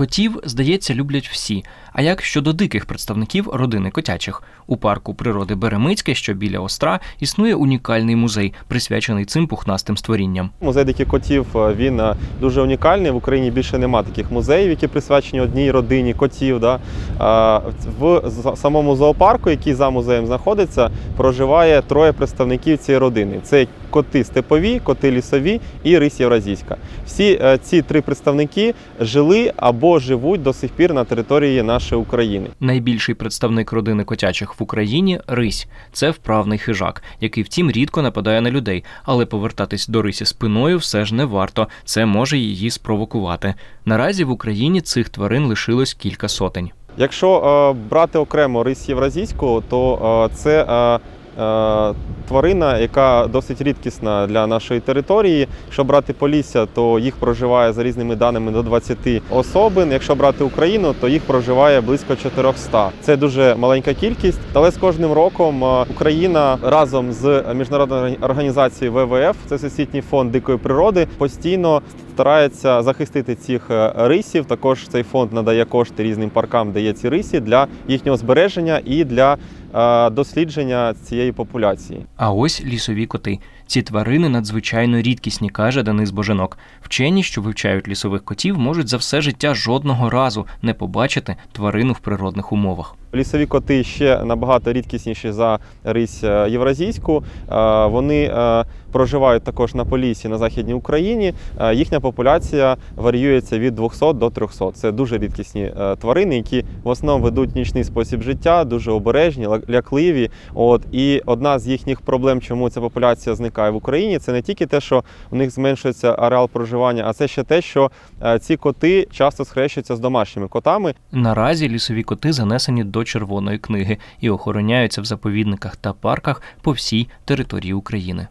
Котів, здається, люблять всі. А як щодо диких представників родини котячих? У парку природи Беремицьке, що біля Остра, існує унікальний музей, присвячений цим пухнастим створінням. Музей диких котів е, він е, дуже унікальний. В Україні більше нема таких музеїв, які присвячені одній родині котів. Да? В самому зоопарку, який за музеєм знаходиться, проживає троє представників цієї родини: це коти степові, коти лісові і рись євразійська. Всі е, ці три представники жили або живуть до сих пір на території нашої України. Найбільший представник родини котячих в Україні рись. Це вправний хижак, який втім рідко нападає на людей, але повертатись до рисі спиною все ж не варто. Це може її спровокувати. Наразі в Україні цих тварин лишилось кілька сотень. Якщо е, брати окремо рись євразійську, то е, це е, тварина, яка досить рідкісна для нашої території. Якщо брати Полісся, то їх проживає за різними даними до 20 особин. Якщо брати Україну, то їх проживає близько 400. Це дуже маленька кількість, але з кожним роком е, Україна разом з міжнародною організацією ВВФ, це Всесвітній фонд дикої природи, постійно старається захистити цих е, рисів. Також цей фонд надає кошти різним паркам, де є ці рисі для їхнього збереження і для е, дослідження цієї популяції. А ось лісові коти. Ці тварини надзвичайно рідкісні, каже Денис Боженок. Вчені, що вивчають лісових котів, можуть за все життя жодного разу не побачити тварину в природних умовах. Лісові коти ще набагато рідкісніші за рись е, євразійську. Е, Вони е, проживають також на Поліссі на Західній Україні. Е, Їхня популяція варіюється від 200 до 300. Це дуже рідкісні е, тварини, які в основному ведуть нічний спосіб життя, дуже обережні, лякливі. От і одна з їхніх проблем, чому ця популяція зникає в Україні, це не тільки те, що у них зменшується ареал проживання, а це ще те, що е, ці коти часто схрещуються з домашніми котами. Наразі лісові коти занесені до червоної книги і охороняються в заповідниках та парках по всій території України.